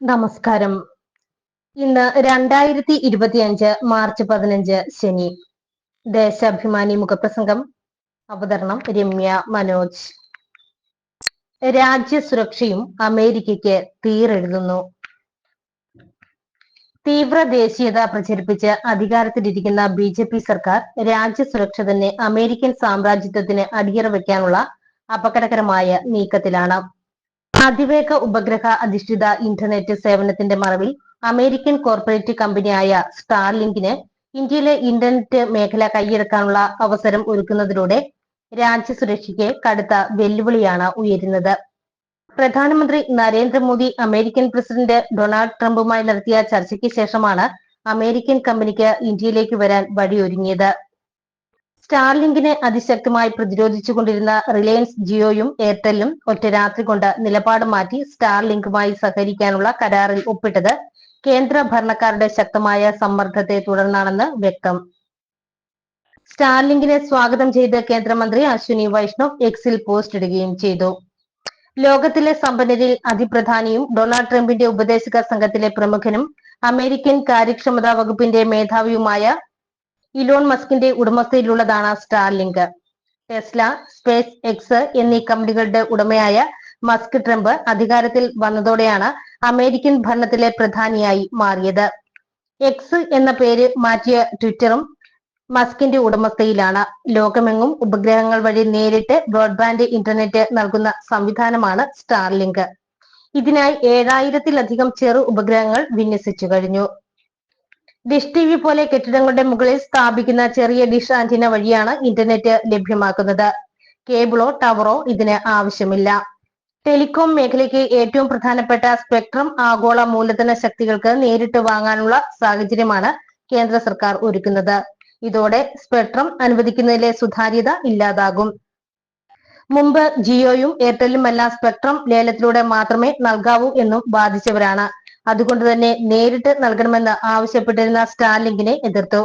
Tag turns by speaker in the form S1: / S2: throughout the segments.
S1: നമസ്കാരം. ഇന്ന് രണ്ടായിരത്തി ഇരുപത്തിയഞ്ച് മാർച്ച് പതിനഞ്ച് ശനി. ദേശാഭിമാനി മുഖപ്രസംഗം. അവതരണം രമ്യ മനോജ്. രാജ്യസുരക്ഷയും അമേരിക്കയ്ക്ക് തീരെഴുതുന്നു. തീവ്ര ദേശീയത പ്രചരിപ്പിച്ച് അധികാരത്തിലിരിക്കുന്ന ബി ജെ പി സർക്കാർ രാജ്യസുരക്ഷ തന്നെ അമേരിക്കൻ സാമ്രാജ്യത്വത്തിന് അടിയറ വെക്കാനുള്ള അപകടകരമായ നീക്കത്തിലാണ്. അതിവേഗ ഉപഗ്രഹ അധിഷ്ഠിത ഇന്റർനെറ്റ് സേവനത്തിന്റെ മറവിൽ അമേരിക്കൻ കോർപ്പറേറ്റ് കമ്പനിയായ സ്റ്റാർലിങ്കിന് ഇന്ത്യയിലെ ഇന്റർനെറ്റ് മേഖല കൈയടക്കാനുള്ള അവസരം ഒരുക്കുന്നതിലൂടെ രാജ്യസുരക്ഷയ്ക്ക് കടുത്ത വെല്ലുവിളിയാണ് ഉയരുന്നത്. പ്രധാനമന്ത്രി നരേന്ദ്രമോദി അമേരിക്കൻ പ്രസിഡന്റ് ഡൊണാൾഡ് ട്രംപുമായി നടത്തിയ ചർച്ചയ്ക്ക് ശേഷമാണ് അമേരിക്കൻ കമ്പനിക്ക് ഇന്ത്യയിലേക്ക് വരാൻ വഴിയൊരുങ്ങിയത്. സ്റ്റാർലിങ്കിനെ അതിശക്തമായി പ്രതിരോധിച്ചുകൊണ്ടിരുന്ന റിലയൻസ് ജിയോയും എയർടെല്ലും ഒറ്റ രാത്രി കൊണ്ട് നിലപാട് മാറ്റി സ്റ്റാർലിങ്കുമായി സഹകരിക്കാനുള്ള കരാറിൽ ഒപ്പിട്ടത് കേന്ദ്ര ഭരണക്കാരുടെ ശക്തമായ സമ്മർദ്ദത്തെ തുടർന്നാണെന്ന് വ്യക്തം. സ്റ്റാർലിങ്കിനെ സ്വാഗതം ചെയ്ത് കേന്ദ്രമന്ത്രി അശ്വിനി വൈഷ്ണവ് എക്സിൽ പോസ്റ്റ് ഇടുകയും ചെയ്തു. ലോകത്തിലെ സമ്പന്നരിൽ അതിപ്രധാനിയും ഡൊണാൾഡ് ട്രംപിന്റെ ഉപദേശക സംഘത്തിലെ പ്രമുഖനും അമേരിക്കൻ കാര്യക്ഷമതാ വകുപ്പിന്റെ മേധാവിയുമായ ഇലോൺ മസ്കിന്റെ ഉടമസ്ഥയിലുള്ളതാണ് സ്റ്റാർലിങ്ക്. ടെസ്ല സ്പേസ് എക്സ് എന്നീ കമ്പനികളുടെ ഉടമയായ മസ്ക് ട്രംപ് അധികാരത്തിൽ വന്നതോടെയാണ് അമേരിക്കൻ ഭരണത്തിലെ പ്രധാനിയായി മാറിയത്. എക്സ് എന്ന പേര് മാറ്റിയ ട്വിറ്ററും മസ്കിന്റെ ഉടമസ്ഥയിലാണ്. ലോകമെങ്ങും ഉപഗ്രഹങ്ങൾ വഴി നേരിട്ട് ബ്രോഡ്ബാൻഡ് ഇന്റർനെറ്റ് നൽകുന്ന സംവിധാനമാണ് സ്റ്റാർലിങ്ക്. ഇതിനായി ഏഴായിരത്തിലധികം ചെറു ഉപഗ്രഹങ്ങൾ വിന്യസിച്ചു കഴിഞ്ഞു. ഡിഷ് ടി വി പോലെ കെട്ടിടങ്ങളുടെ മുകളിൽ സ്ഥാപിക്കുന്ന ചെറിയ ഡിഷ് ആന്റിന വഴിയാണ് ഇന്റർനെറ്റ് ലഭ്യമാക്കുന്നത്. കേബിളോ ടവറോ ഇതിന് ആവശ്യമില്ല. ടെലികോം മേഖലയ്ക്ക് ഏറ്റവും പ്രധാനപ്പെട്ട സ്പെക്ട്രം ആഗോള മൂലധന ശക്തികൾക്ക് നേരിട്ട് വാങ്ങാനുള്ള സാഹചര്യമാണ് കേന്ദ്ര സർക്കാർ ഒരുക്കുന്നത്. ഇതോടെ സ്പെക്ട്രം അനുവദിക്കുന്നതിലെ സുതാര്യത ഇല്ലാതാകും. മുമ്പ് ജിയോയും എയർടെല്ലുമെല്ലാം സ്പെക്ട്രം ലേലത്തിലൂടെ മാത്രമേ നൽകാവൂ എന്നും വാദിച്ചവരാണ്. അതുകൊണ്ട് തന്നെ നേരിട്ട് നൽകണമെന്ന് ആവശ്യപ്പെട്ടിരുന്ന സ്റ്റാർലിങ്കിനെ എതിർത്തു.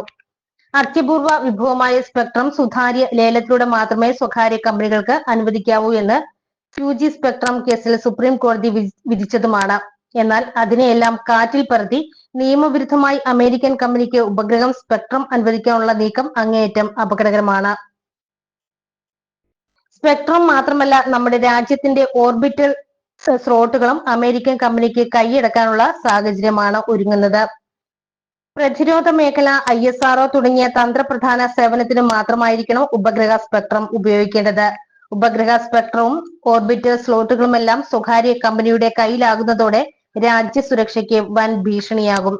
S1: അത്യപൂർവ വിഭവമായ സ്പെക്ട്രം സുതാര്യ ലേലത്തിലൂടെ മാത്രമേ സ്വകാര്യ കമ്പനികൾക്ക് അനുവദിക്കാവൂ എന്ന് യു ജി സ്പെക്ട്രം കേസിൽ സുപ്രീം കോടതി വിധിച്ചതുമാണ്. എന്നാൽ അതിനെയെല്ലാം കാറ്റിൽ പറത്തി നിയമവിരുദ്ധമായി അമേരിക്കൻ കമ്പനിക്ക് ഉപഗ്രഹം സ്പെക്ട്രം അനുവദിക്കാനുള്ള നീക്കം അങ്ങേയറ്റം അപകടകരമാണ്. സ്പെക്ട്രം മാത്രമല്ല നമ്മുടെ രാജ്യത്തിന്റെ ഓർബിറ്റൽ സ്ലോട്ടുകളും അമേരിക്കൻ കമ്പനിക്ക് കൈയടക്കാനുള്ള സാഹചര്യമാണ് ഒരുങ്ങുന്നത്. പ്രതിരോധ മേഖല ഐ എസ് ആർഒ തുടങ്ങിയ തന്ത്രപ്രധാന സേവനത്തിന് മാത്രമായിരിക്കണം ഉപഗ്രഹ സ്പെക്ട്രം ഉപയോഗിക്കേണ്ടത്. ഉപഗ്രഹ സ്പെക്ട്രവും ഓർബിറ്റ് സ്ലോട്ടുകളുമെല്ലാം സ്വകാര്യ കമ്പനിയുടെ കയ്യിലാകുന്നതോടെ രാജ്യസുരക്ഷയ്ക്ക് വൻ ഭീഷണിയാകും.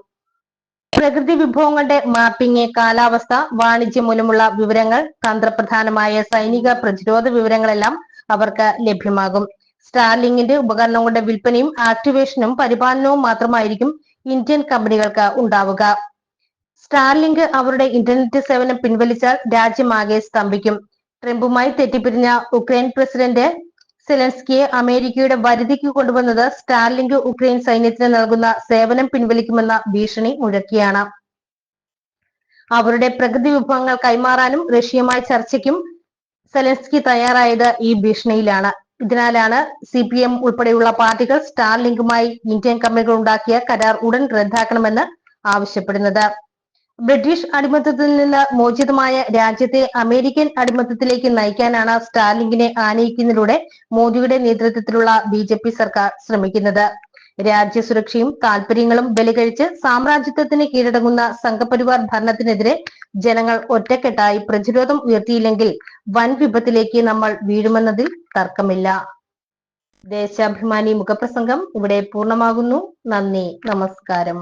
S1: പ്രകൃതി വിഭവങ്ങളുടെ മാപ്പിംഗ് കാലാവസ്ഥ വാണിജ്യം മൂലമുള്ള വിവരങ്ങൾ തന്ത്രപ്രധാനമായ സൈനിക പ്രതിരോധ വിവരങ്ങളെല്ലാം അവർക്ക് ലഭ്യമാകും. സ്റ്റാർലിങ്ങിന്റെ ഉപകരണങ്ങളുടെ വിൽപ്പനയും ആക്ടിവേഷനും പരിപാലനവും മാത്രമായിരിക്കും ഇന്ത്യൻ കമ്പനികൾക്ക് ഉണ്ടാവുക. സ്റ്റാർലിങ്ക് അവരുടെ ഇന്റർനെറ്റ് സേവനം പിൻവലിച്ചാൽ രാജ്യമാകെ സ്തംഭിക്കും. ട്രംപുമായി തെറ്റിപ്പിരിഞ്ഞ ഉക്രൈൻ പ്രസിഡന്റ് സെലൻസ്കിയെ അമേരിക്കയുടെ വരുതിക്ക് കൊണ്ടുവന്നത് സ്റ്റാർലിങ്ക് ഉക്രൈൻ സൈന്യത്തിന് നൽകുന്ന സേവനം പിൻവലിക്കുമെന്ന ഭീഷണി മുഴക്കിയാണ്. അവരുടെ പ്രകൃതി വിഭവങ്ങൾ കൈമാറാനും റഷ്യയുമായി ചർച്ചയ്ക്കും സെലൻസ്കി തയ്യാറായത് ഈ ഭീഷണിയിലാണ്. ഇതിനാലാണ് സി പി എം ഉൾപ്പെടെയുള്ള പാർട്ടികൾ സ്റ്റാർലിങ്കുമായി ഇന്ത്യൻ കമ്പനികൾ ഉണ്ടാക്കിയ കരാർ ഉടൻ റദ്ദാക്കണമെന്ന് ആവശ്യപ്പെടുന്നത്. ബ്രിട്ടീഷ് അടിമത്തത്തിൽ നിന്ന് മോചിതമായ രാജ്യത്തെ അമേരിക്കൻ അടിമത്തത്തിലേക്ക് നയിക്കാനാണ് സ്റ്റാർലിങ്കിനെ ആനയിക്കുന്നതിലൂടെ മോദിയുടെ നേതൃത്വത്തിലുള്ള ബി സർക്കാർ ശ്രമിക്കുന്നത്. രാജ്യസുരക്ഷയും താല്പര്യങ്ങളും ബലികഴിച്ച് സാമ്രാജ്യത്വത്തിന് കീഴടങ്ങുന്ന സംഘപരിവാർ ഭരണത്തിനെതിരെ ജനങ്ങൾ ഒറ്റക്കെട്ടായി പ്രതിരോധം ഉയർത്തിയില്ലെങ്കിൽ വൻ വിപത്തിലേക്ക് നമ്മൾ വീഴുമെന്നതിൽ തർക്കമില്ല. ദേശാഭിമാനി മുഖപ്രസംഗം ഇവിടെ പൂർണമാകുന്നു. നന്ദി. നമസ്കാരം.